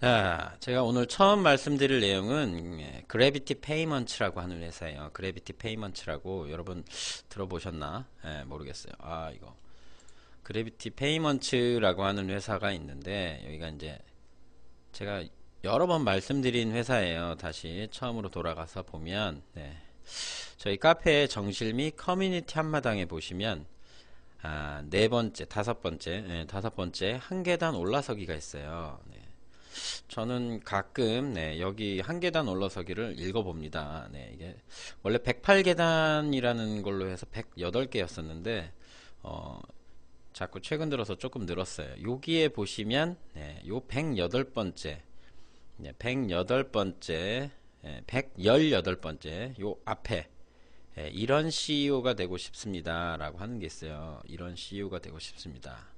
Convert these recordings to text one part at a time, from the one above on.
자, 제가 오늘 처음 말씀드릴 내용은 예, 그래비티 페이먼츠라고 하는 회사예요. 그래비티 페이먼츠라고 여러분 들어보셨나? 예, 모르겠어요. 아, 이거. 그래비티 페이먼츠라고 하는 회사가 있는데 여기가 이제 제가 여러 번 말씀드린 회사예요. 다시 처음으로 돌아가서 보면 네. 저희 카페 정실 및 커뮤니티 한마당에 보시면 아, 네 번째, 다섯 번째, 예, 다섯 번째 한 계단 올라서기가 있어요. 네. 저는 가끔 네, 여기 한 계단 올라서기를 읽어봅니다. 네, 이게 원래 108계단이라는 걸로 해서 108개였었는데 어, 자꾸 최근 들어서 조금 늘었어요. 여기에 보시면 네, 요 108번째 네, 108번째 네, 118번째 요 앞에 네, 이런 CEO가 되고 싶습니다. 라고 하는 게 있어요. 이런 CEO가 되고 싶습니다.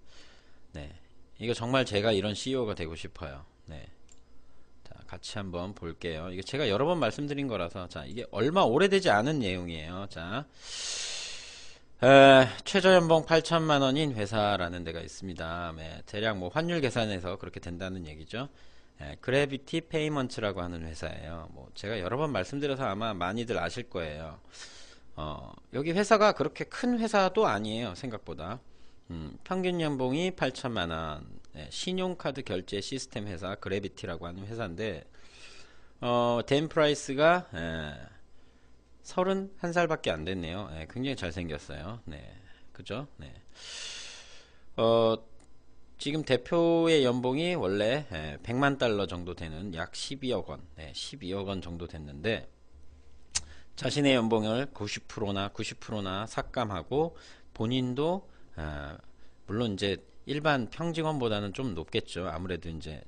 네. 이거 정말 제가 이런 CEO가 되고 싶어요. 네. 자, 같이 한번 볼게요. 이게 제가 여러 번 말씀드린 거라서, 자, 이게 얼마 오래되지 않은 내용이에요. 자, 에, 최저연봉 8천만 원인 회사라는 데가 있습니다. 네, 대략 뭐 환율 계산해서 그렇게 된다는 얘기죠. 에, 그래비티 페이먼츠라고 하는 회사예요. 뭐 제가 여러 번 말씀드려서 아마 많이들 아실 거예요. 어, 여기 회사가 그렇게 큰 회사도 아니에요. 생각보다. 음, 평균 연봉이 8천만 원. 네, 신용카드 결제 시스템 회사 그래비티라고 하는 회사인데 어, 댄 프라이스가 예, 31살밖에 안 됐네요. 예, 굉장히 잘생겼어요. 네. 그죠? 네. 어, 지금 대표의 연봉이 원래 예, 100만 달러 정도 되는 약 12억 원, 네, 12억 원 정도 됐는데 자신의 연봉을 90%나 90%나 삭감하고 본인도 아, 물론 이제 일반 평직원보다는 좀 높겠죠. 아무래도 이제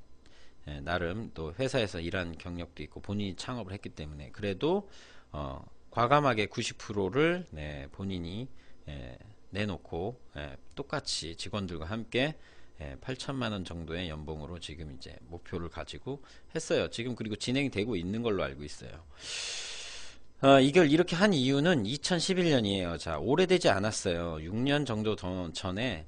예, 나름 또 회사에서 일한 경력도 있고 본인이 창업을 했기 때문에 그래도 어, 과감하게 90%를 네, 본인이 예, 내놓고 예, 똑같이 직원들과 함께 예, 8천만 원 정도의 연봉으로 지금 이제 목표를 가지고 했어요. 지금 그리고 진행이 되고 있는 걸로 알고 있어요. 어, 이걸 이렇게 한 이유는 2011년이에요. 자, 오래되지 않았어요. 6년 정도 더 전에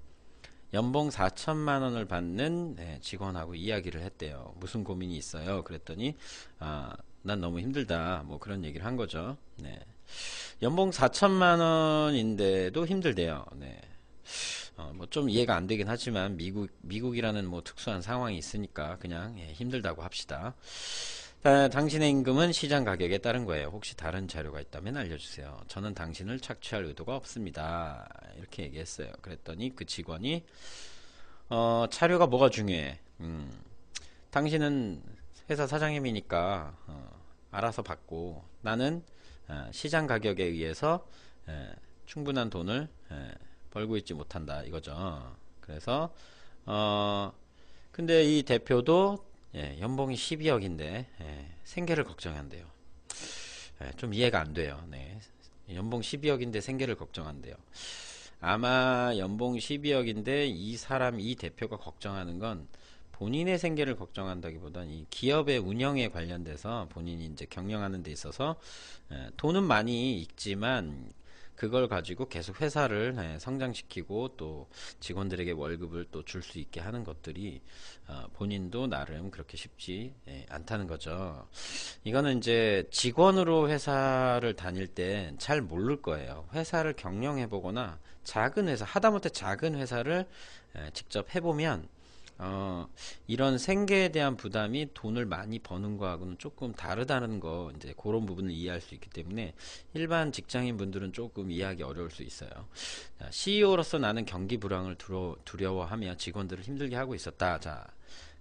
연봉 4천만 원을 받는 네, 직원하고 이야기를 했대요. 무슨 고민이 있어요? 그랬더니 아, 난 너무 힘들다. 뭐 그런 얘기를 한 거죠. 네. 연봉 4천만 원인데도 힘들대요. 네. 어, 뭐 좀 이해가 안 되긴 하지만 미국 미국이라는 뭐 특수한 상황이 있으니까 그냥 예, 힘들다고 합시다. 아, 당신의 임금은 시장 가격에 따른 거예요. 혹시 다른 자료가 있다면 알려주세요. 저는 당신을 착취할 의도가 없습니다. 이렇게 얘기했어요. 그랬더니 그 직원이 어, 자료가 뭐가 중요해? 음, 당신은 회사 사장님이니까 어, 알아서 받고 나는 어, 시장 가격에 의해서 에, 충분한 돈을 에, 벌고 있지 못한다 이거죠. 그래서 어, 근데 이 대표도 예, 연봉이 12억인데 예, 생계를 걱정한대요. 예, 좀 이해가 안 돼요. 네. 연봉 12억인데 생계를 걱정한대요. 아마 연봉 12억인데 이 사람 이 대표가 걱정하는 건 본인의 생계를 걱정한다기보단 이 기업의 운영에 관련돼서 본인이 이제 경영하는 데 있어서 예, 돈은 많이 있지만 그걸 가지고 계속 회사를 예, 성장시키고 또 직원들에게 월급을 또 줄 수 있게 하는 것들이 어, 본인도 나름 그렇게 쉽지 예, 않다는 거죠. 이거는 이제 직원으로 회사를 다닐 때잘 모를 거예요. 회사를 경영해 보거나 작은 회사 하다못해 작은 회사를 예, 직접 해보면 어, 이런 생계에 대한 부담이 돈을 많이 버는 거하고는 조금 다르다는 거, 이제 그런 부분을 이해할 수 있기 때문에 일반 직장인 분들은 조금 이해하기 어려울 수 있어요. 자, CEO로서 나는 경기 불황을 두려, 두려워하며 직원들을 힘들게 하고 있었다. 자,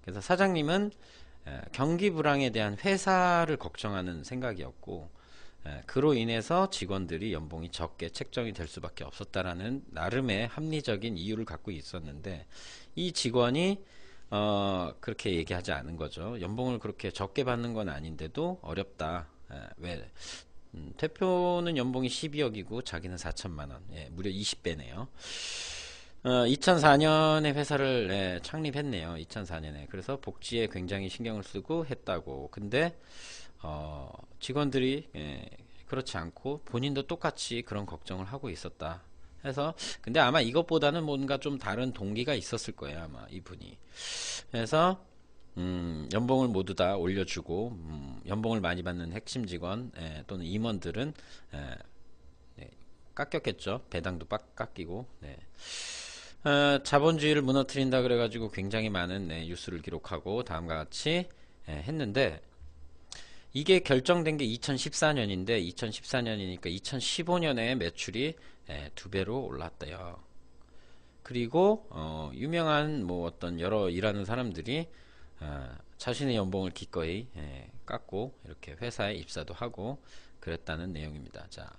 그래서 사장님은 에, 경기 불황에 대한 회사를 걱정하는 생각이었고, 에, 그로 인해서 직원들이 연봉이 적게 책정이 될 수밖에 없었다라는 나름의 합리적인 이유를 갖고 있었는데 이 직원이 어, 그렇게 얘기하지 않은 거죠. 연봉을 그렇게 적게 받는 건 아닌데도 어렵다. 에, 왜? 음, 대표는 연봉이 12억이고 자기는 4천만 원. 예, 무려 20배네요. 어, 2004년에 회사를 예, 창립했네요. 2004년에. 그래서 복지에 굉장히 신경을 쓰고 했다고. 근데 어, 직원들이 예, 그렇지 않고 본인도 똑같이 그런 걱정을 하고 있었다. 해서 근데 아마 이것보다는 뭔가 좀 다른 동기가 있었을 거예요. 아마 이분이. 그래서 음, 연봉을 모두 다 올려주고 음, 연봉을 많이 받는 핵심 직원 예, 또는 임원들은 예, 네, 깎였겠죠. 배당도 빡 깎이고. 네. 어, 자본주의를 무너뜨린다 그래가지고 굉장히 많은 네, 뉴스를 기록하고 다음과 같이 예, 했는데 이게 결정된 게 2014년인데 2014년이니까 2015년에 매출이 예, 두 배로 올랐대요. 그리고 어, 유명한 뭐 어떤 여러 일하는 사람들이 어, 자신의 연봉을 기꺼이 예, 깎고 이렇게 회사에 입사도 하고 그랬다는 내용입니다. 자,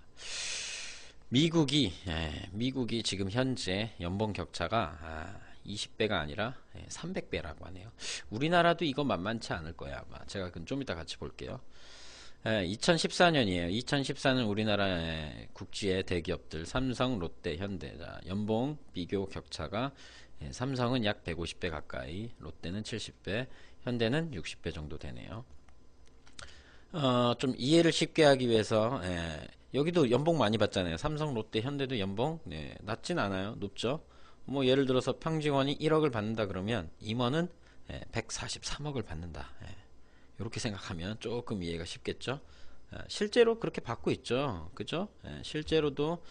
미국이 예, 미국이 지금 현재 연봉 격차가 아, 20배가 아니라 300배라고 하네요. 우리나라도 이거 만만치 않을 거야 아마. 제가 그건 좀 이따 같이 볼게요. 2014년이에요. 2014년 우리나라의 국지의 대기업들 삼성, 롯데, 현대 자, 연봉 비교 격차가 예, 삼성은 약 150배 가까이, 롯데는 70배, 현대는 60배 정도 되네요. 어, 좀 이해를 쉽게 하기 위해서 예, 여기도 연봉 많이 받잖아요. 삼성, 롯데, 현대도 연봉 네, 낮진 않아요. 높죠. 뭐 예를 들어서 평직원이 1억을 받는다 그러면 임원은 143억을 예, 받는다. 이렇게 예, 생각하면 조금 이해가 쉽겠죠. 예, 실제로 그렇게 받고 있죠. 그죠? 실제로도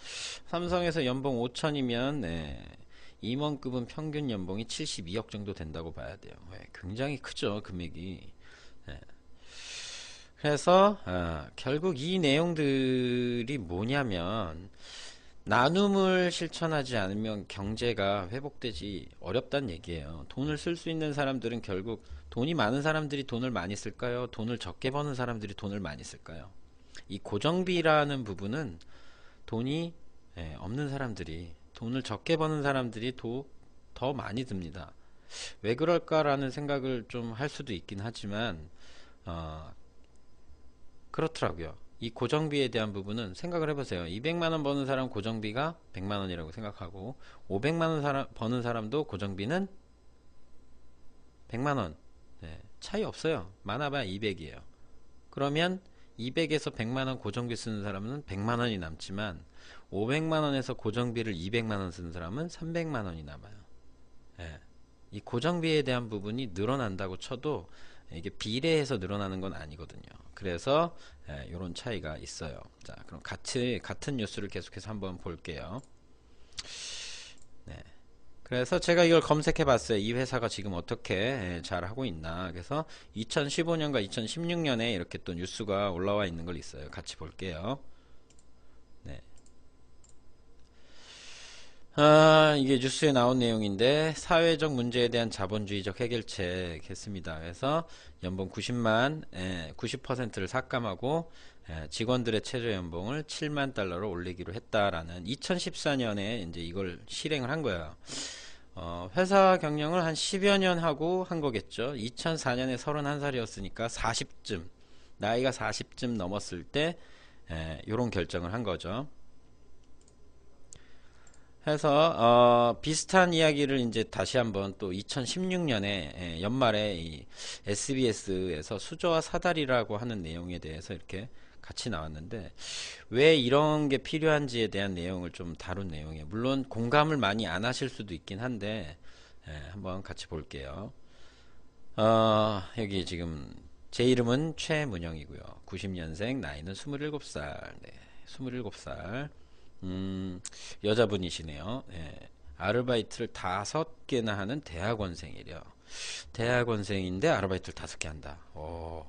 삼성에서 연봉 5천이면 임원급은 평균 연봉이 72억 정도 된다고 봐야 돼요. 굉장히 크죠. 금액이. 그래서 어, 결국 이 내용들이 뭐냐면 나눔을 실천하지 않으면 경제가 회복되지 어렵다는 얘기예요. 돈을 쓸 수 있는 사람들은 결국 돈이 많은 사람들이 돈을 많이 쓸까요? 돈을 적게 버는 사람들이 돈을 많이 쓸까요? 이 고정비라는 부분은 돈이 예, 없는 사람들이 돈을 적게 버는 사람들이 더, 더 많이 듭니다. 왜 그럴까라는 생각을 좀 할 수도 있긴 하지만 어, 그렇더라고요. 이 고정비에 대한 부분은 생각을 해보세요. 200만원 버는 사람 고정비가 100만원이라고 생각하고 500만원 사람, 버는 사람도 고정비는 100만원 네, 차이 없어요. 많아봐야 200이에요. 그러면 200에서 100만원 고정비 쓰는 사람은 100만원이 남지만 500만원에서 고정비를 200만원 쓰는 사람은 300만원이 남아요. 네. 이 고정비에 대한 부분이 늘어난다고 쳐도 이게 비례해서 늘어나는 건 아니거든요. 그래서 이런 예, 차이가 있어요. 자, 그럼 같이 같은 뉴스를 계속해서 한번 볼게요. 네. 그래서 제가 이걸 검색해 봤어요. 이 회사가 지금 어떻게 예, 잘 하고 있나. 그래서 2015년과 2016년에 이렇게 또 뉴스가 올라와 있는 걸 있어요. 같이 볼게요. 아, 이게 뉴스에 나온 내용인데 사회적 문제에 대한 자본주의적 해결책 했습니다. 그래서 연봉 90만, 예, 90%를 삭감하고 예, 직원들의 최저 연봉을 7만 달러로 올리기로 했다라는 2014년에 이제 이걸 실행을 한 거예요. 어, 회사 경영을 한 10여 년 하고 한 거겠죠. 2004년에 31살이었으니까 40쯤 나이가 40쯤 넘었을 때 예, 이런 결정을 한 거죠. 해서 어, 비슷한 이야기를 이제 다시 한번 또 2016년에 예, 연말에 이 SBS에서 수저와 사다리라고 하는 내용에 대해서 이렇게 같이 나왔는데 왜 이런 게 필요한지에 대한 내용을 좀 다룬 내용이에요. 물론 공감을 많이 안 하실 수도 있긴 한데 예, 한번 같이 볼게요. 어, 여기 지금 제 이름은 최문영이고요. 90년생 나이는 27살. 네, 27살. 음, 여자분이시네요. 예. 아르바이트를 다섯 개나 하는 대학원생이래요. 대학원생인데 아르바이트를 다섯 개 한다. 오.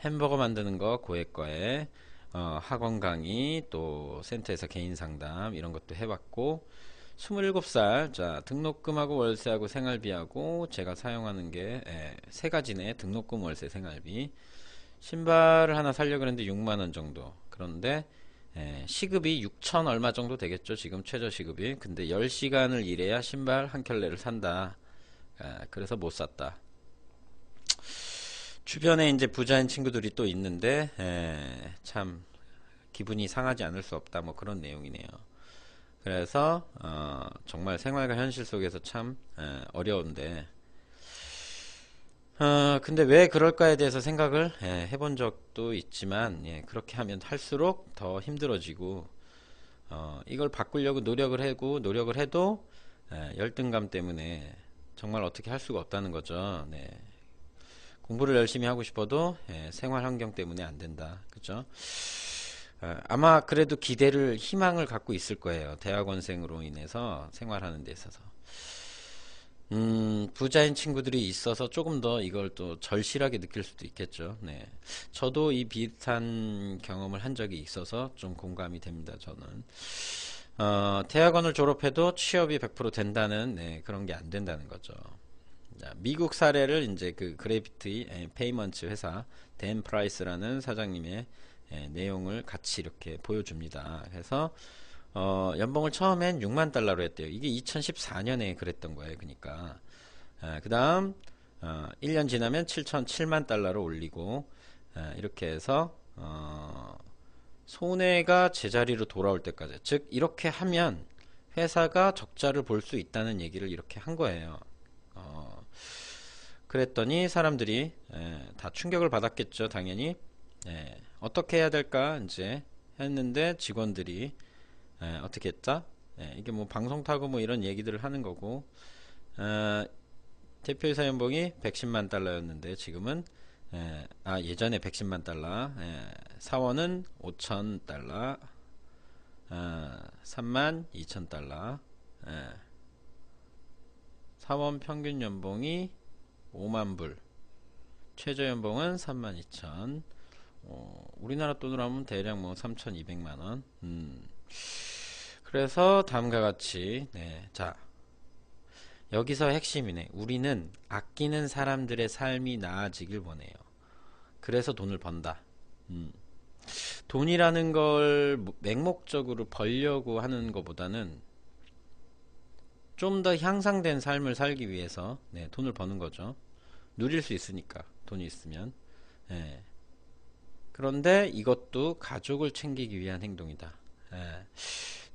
햄버거 만드는 거 고액과에 어, 학원 강의 또 센터에서 개인 상담 이런 것도 해봤고 27살 자 등록금하고 월세하고 생활비하고 제가 사용하는 게 세 가지네 등록금 월세 생활비 신발을 하나 살려고 그랬는데 6만원 정도 그런데 예, 시급이 6천 얼마 정도 되겠죠. 지금 최저 시급이. 근데 10시간을 일해야 신발 한 켤레를 산다. 예, 그래서 못 샀다. 주변에 이제 부자인 친구들이 또 있는데 예, 참 기분이 상하지 않을 수 없다. 뭐 그런 내용이네요. 그래서 어, 정말 생활과 현실 속에서 참 예, 어려운데 어, 근데 왜 그럴까에 대해서 생각을 예, 해본 적도 있지만 예, 그렇게 하면 할수록 더 힘들어지고 어, 이걸 바꾸려고 노력을 하고 노력을 해도 예, 열등감 때문에 정말 어떻게 할 수가 없다는 거죠. 네. 공부를 열심히 하고 싶어도 예, 생활 환경 때문에 안 된다. 그죠? 어, 아마 그래도 기대를 희망을 갖고 있을 거예요. 대학원생으로 인해서 생활하는 데 있어서. 음, 부자인 친구들이 있어서 조금 더 이걸 또 절실하게 느낄 수도 있겠죠. 네. 저도 이 비슷한 경험을 한 적이 있어서 좀 공감이 됩니다, 저는. 어, 대학원을 졸업해도 취업이 100% 된다는, 네, 그런 게 안 된다는 거죠. 자, 미국 사례를 이제 그 그래비티 페이먼트 회사 댄 프라이스라는 사장님의 예, 내용을 같이 이렇게 보여줍니다. 그래서 어, 연봉을 처음엔 6만 달러로 했대요. 이게 2014년에 그랬던 거예요. 아, 그 다음 어, 1년 지나면 7천 7만 달러로 올리고 아, 이렇게 해서 어, 손해가 제자리로 돌아올 때까지 즉 이렇게 하면 회사가 적자를 볼 수 있다는 얘기를 이렇게 한 거예요. 어, 그랬더니 사람들이 에, 다 충격을 받았겠죠. 당연히 에, 어떻게 해야 될까 이제 했는데 직원들이 에, 어떻게 했다? 에, 이게 뭐 방송 타고 뭐 이런 얘기들을 하는 거고. 어, 대표이사 연봉이 110만 달러였는데 지금은 에, 아 예전에 110만 달러. 에, 사원은 5천 달러. 어, 3만 2천 달러. 에, 사원 평균 연봉이 5만 불. 최저 연봉은 3만 2천. 어, 우리나라 돈으로 하면 대략 뭐 3,200만 원. 음. 그래서 다음과 같이 네. 자. 여기서 핵심이네. 우리는 아끼는 사람들의 삶이 나아지길 원해요. 그래서 돈을 번다. 음. 돈이라는 걸 맹목적으로 벌려고 하는 것보다는 좀 더 향상된 삶을 살기 위해서 네, 돈을 버는 거죠. 누릴 수 있으니까 돈이 있으면. 네. 그런데 이것도 가족을 챙기기 위한 행동이다. 예.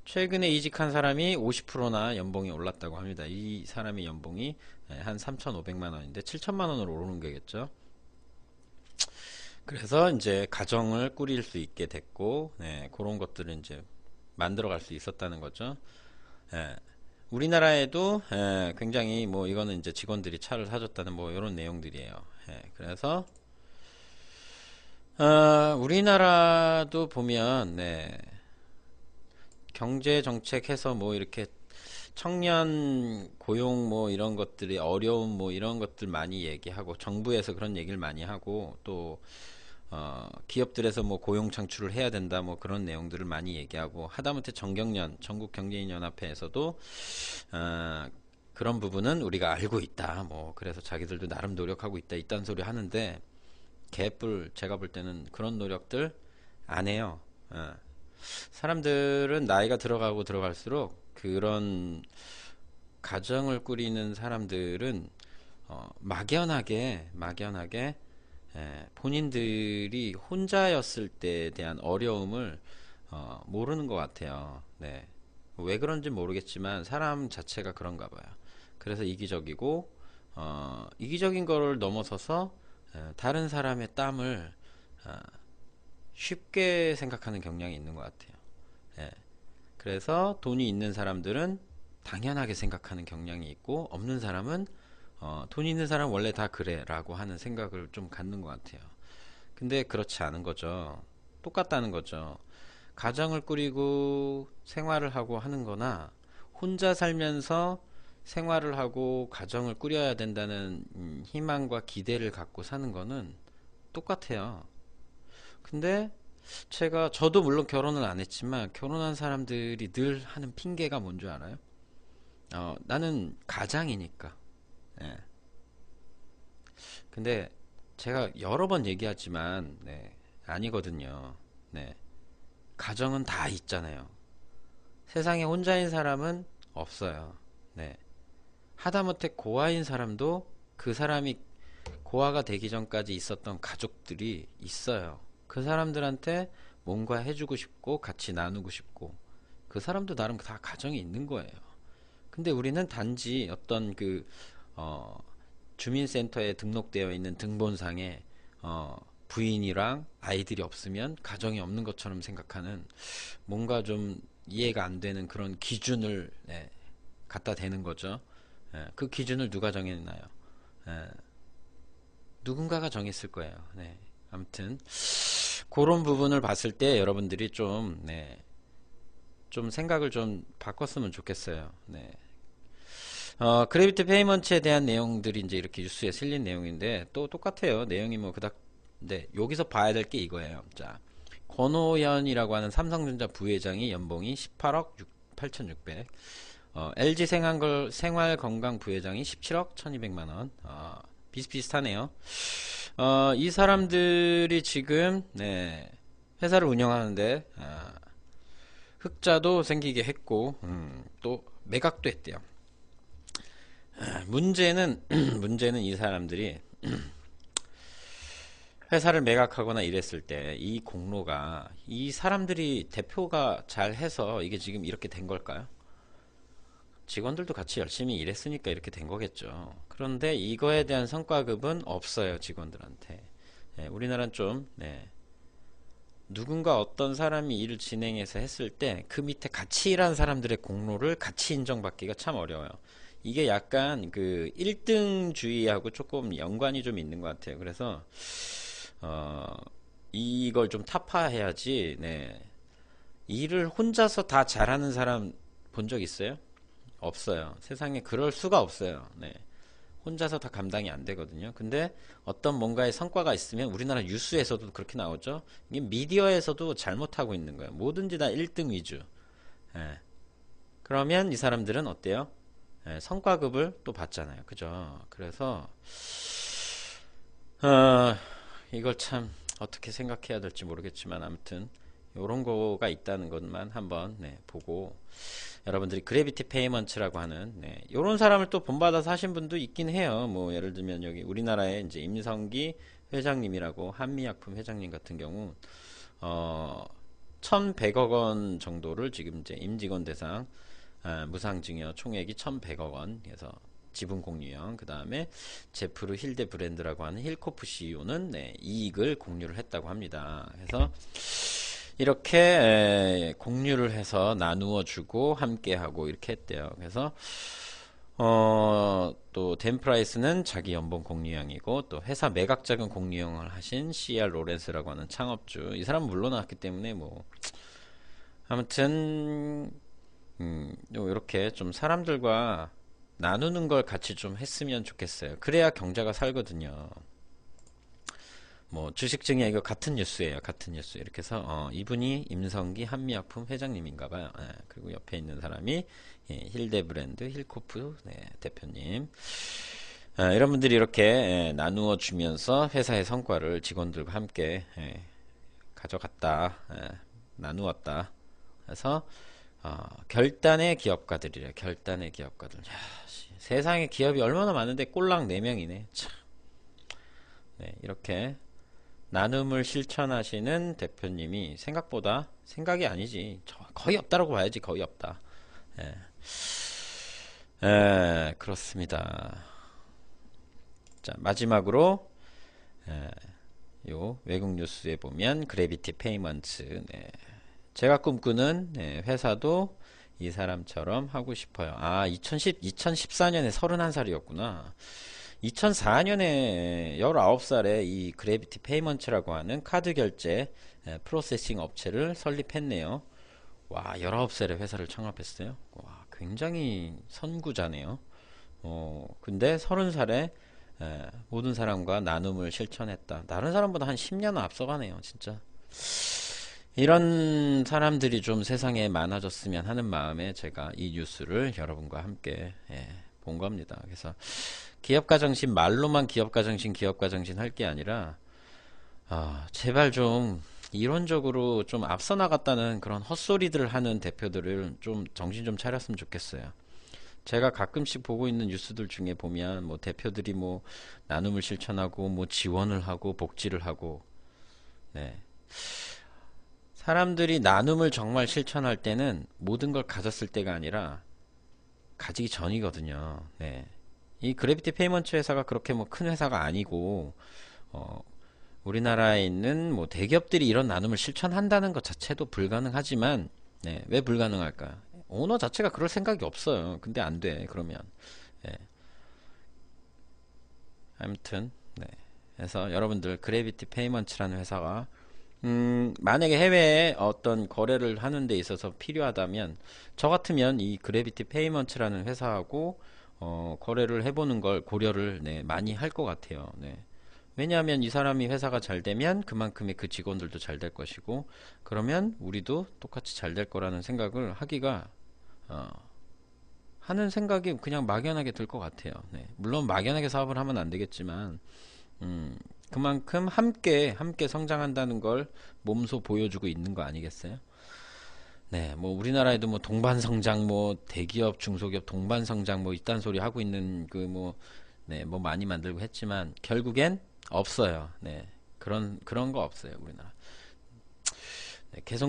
최근에 이직한 사람이 50%나 연봉이 올랐다고 합니다. 이 사람의 연봉이 예, 한 3,500만 원인데 7천만 원으로 오르는 거겠죠. 그래서 이제 가정을 꾸릴 수 있게 됐고 네, 그런 것들을 이제 만들어갈 수 있었다는 거죠. 예. 우리나라에도 예, 굉장히 뭐 이거는 이제 직원들이 차를 사줬다는 뭐 이런 내용들이에요. 예, 그래서 어, 우리나라도 보면 네. 경제 정책해서 뭐 이렇게 청년 고용 뭐 이런 것들이 어려움 뭐 이런 것들 많이 얘기하고 정부에서 그런 얘기를 많이 하고 또 어, 기업들에서 뭐 고용 창출을 해야 된다 뭐 그런 내용들을 많이 얘기하고 하다못해 정경련 전국 경제인 연합회에서도 어, 그런 부분은 우리가 알고 있다 뭐 그래서 자기들도 나름 노력하고 있다 이딴 소리 하는데 개뿔 제가 볼 때는 그런 노력들 안 해요. 어. 사람들은 나이가 들어가고 들어갈수록 그런 가정을 꾸리는 사람들은 어, 막연하게 막연하게 에, 본인들이 혼자였을 때에 대한 어려움을 어, 모르는 것 같아요. 네. 왜 그런지 모르겠지만 사람 자체가 그런가 봐요. 그래서 이기적이고 어, 이기적인 거를 넘어서서 다른 사람의 땀을 아, 쉽게 생각하는 경향이 있는 것 같아요. 예. 그래서 돈이 있는 사람들은 당연하게 생각하는 경향이 있고 없는 사람은 어, 돈 있는 사람 원래 다 그래라고 하는 생각을 좀 갖는 것 같아요. 근데 그렇지 않은 거죠. 똑같다는 거죠. 가정을 꾸리고 생활을 하고 하는 거나 혼자 살면서 생활을 하고 가정을 꾸려야 된다는 음, 희망과 기대를 갖고 사는 거는 똑같아요. 근데 제가 저도 물론 결혼을 안 했지만 결혼한 사람들이 늘 하는 핑계가 뭔 줄 알아요? 어, 나는 가장이니까. 예. 근데 제가 여러 번 얘기하지만 네, 아니거든요. 네. 가정은 다 있잖아요. 세상에 혼자인 사람은 없어요. 네. 하다못해 고아인 사람도 그 사람이 고아가 되기 전까지 있었던 가족들이 있어요. 그 사람들한테 뭔가 해주고 싶고 같이 나누고 싶고 그 사람도 나름 다 가정이 있는 거예요. 근데 우리는 단지 어떤 그 어, 주민센터에 등록되어 있는 등본상에 어, 부인이랑 아이들이 없으면 가정이 없는 것처럼 생각하는 뭔가 좀 이해가 안 되는 그런 기준을 네, 갖다 대는 거죠. 예, 그 기준을 누가 정했나요? 예, 누군가가 정했을 거예요. 네. 아무튼 그런 부분을 봤을 때 여러분들이 좀 네. 좀 생각을 좀 바꿨으면 좋겠어요. 네. 어, 그래비티 페이먼트에 대한 내용들이 이제 이렇게 뉴스에 실린 내용인데 또 똑같아요. 내용이 뭐 그닥 네, 여기서 봐야 될 게 이거예요. 자. 권호연이라고 하는 삼성전자 부회장이 연봉이 18억 8,600. 어, LG 생활, 생활 건강 부회장이 17억 1,200만 원. 어, 비슷비슷하네요. 어, 이 사람들이 지금, 네, 회사를 운영하는데, 아, 흑자도 생기게 했고, 음, 또 매각도 했대요. 아, 문제는, 문제는 이 사람들이, 회사를 매각하거나 이랬을 때 이 공로가 이 사람들이 대표가 잘 해서 이게 지금 이렇게 된 걸까요? 직원들도 같이 열심히 일했으니까 이렇게 된 거겠죠. 그런데 이거에 대한 성과급은 없어요, 직원들한테. 네, 우리나라는 좀, 네. 누군가 어떤 사람이 일을 진행해서 했을 때 그 밑에 같이 일한 사람들의 공로를 같이 인정받기가 참 어려워요. 이게 약간 그 1등주의하고 조금 연관이 좀 있는 것 같아요. 그래서 어, 이걸 좀 타파해야지, 네. 일을 혼자서 다 잘하는 사람 본 적 있어요? 없어요. 세상에 그럴 수가 없어요. 네. 혼자서 다 감당이 안 되거든요. 근데 어떤 뭔가의 성과가 있으면 우리나라 뉴스에서도 그렇게 나오죠. 이게 미디어에서도 잘못하고 있는 거예요. 뭐든지 다 1등 위주. 네. 그러면 이 사람들은 어때요? 네, 성과급을 또 받잖아요. 그죠? 그래서 어, 이걸 참 어떻게 생각해야 될지 모르겠지만 아무튼 이런 거가 있다는 것만 한번 네, 보고 여러분들이 그래비티 페이먼트라고 하는 네, 이런 사람을 또 본받아서 하신 분도 있긴 해요. 뭐 예를 들면 여기 우리나라의 이제 임성기 회장님이라고 한미약품 회장님 같은 경우 어 1,100억 원 정도를 지금 이제 임직원 대상 아, 무상증여 총액이 1,100억 원 그래서 지분 공유형 그 다음에 제프르 힐데 브랜드라고 하는 힐코프 CEO는 네, 이익을 공유를 했다고 합니다. 그래서 이렇게 공유를 해서 나누어 주고 함께 하고 이렇게 했대요. 그래서 어, 또 덴프라이스는 자기 연봉 공유형이고 또 회사 매각 자금 공유형을 하신 CR 로렌스라고 하는 창업주 이 사람은 물러났기 때문에 뭐 아무튼 음, 이렇게 좀 사람들과 나누는 걸 같이 좀 했으면 좋겠어요. 그래야 경제가 살거든요. 뭐 주식증이 이거 같은 뉴스예요. 같은 뉴스. 이렇게 해서 어, 이분이 임성기 한미약품 회장님인가봐요. 예, 그리고 옆에 있는 사람이 예, 힐데 브랜드 힐코프 네, 대표님. 아, 이런 분들이 이렇게 예, 나누어 주면서 회사의 성과를 직원들과 함께 예, 가져갔다, 예, 나누었다. 그래서 어, 결단의 기업가들이래. 결단의 기업가들. 야, 세상에 기업이 얼마나 많은데 꼴랑 4 명이네. 참. 네, 이렇게 나눔을 실천하시는 대표님이 생각보다 생각이 아니지. 거의 없다라고 봐야지. 거의 없다. 예. 예, 그렇습니다. 자, 마지막으로 예, 요 외국 뉴스에 보면 그래비티 페이먼트 네. 제가 꿈꾸는 네, 회사도 이 사람처럼 하고 싶어요. 아, 2010, 2014년에 31살이었구나. 2004년에 19살에 이 그래비티 페이먼트라고 하는 카드 결제 프로세싱 업체를 설립했네요. 와, 19살에 회사를 창업했어요. 와, 굉장히 선구자네요. 어, 근데 30살에 에, 모든 사람과 나눔을 실천했다. 다른 사람보다 한 10년 앞서가네요, 진짜. 이런 사람들이 좀 세상에 많아졌으면 하는 마음에 제가 이 뉴스를 여러분과 함께 예, 본 겁니다. 그래서 기업가 정신 말로만 기업가 정신 기업가 정신 할 게 아니라 아, 제발 좀 이론적으로 좀 앞서 나갔다는 그런 헛소리들을 하는 대표들을 좀 정신 좀 차렸으면 좋겠어요. 제가 가끔씩 보고 있는 뉴스들 중에 보면 뭐 대표들이 뭐 나눔을 실천하고 뭐 지원을 하고 복지를 하고 네. 사람들이 나눔을 정말 실천할 때는 모든 걸 가졌을 때가 아니라 가지기 전이거든요. 네. 이 그래비티 페이먼트 회사가 그렇게 뭐 큰 회사가 아니고 어, 우리나라에 있는 뭐 대기업들이 이런 나눔을 실천한다는 것 자체도 불가능하지만 네, 왜 불가능할까? 오너 자체가 그럴 생각이 없어요. 근데 안 돼. 그러면 네. 아무튼 네. 그래서 여러분들 그래비티 페이먼츠라는 회사가 음, 만약에 해외에 어떤 거래를 하는 데 있어서 필요하다면 저 같으면 이 그래비티 페이먼츠라는 회사하고 어, 거래를 해보는 걸 고려를 네, 많이 할 것 같아요. 네. 왜냐하면 이 사람이 회사가 잘 되면 그만큼의 그 직원들도 잘 될 것이고 그러면 우리도 똑같이 잘 될 거라는 생각을 하기가 어, 하는 생각이 그냥 막연하게 들 것 같아요. 네. 물론 막연하게 사업을 하면 안 되겠지만 음, 그만큼 함께 함께 성장한다는 걸 몸소 보여주고 있는 거 아니겠어요? 네, 뭐 우리나라에도 뭐 동반 성장, 뭐 대기업, 중소기업 동반 성장 뭐 이딴 소리 하고 있는 그 뭐 네, 뭐 많이 만들고 했지만 결국엔 없어요. 네, 그런 그런 거 없어요 우리나라. 네, 계속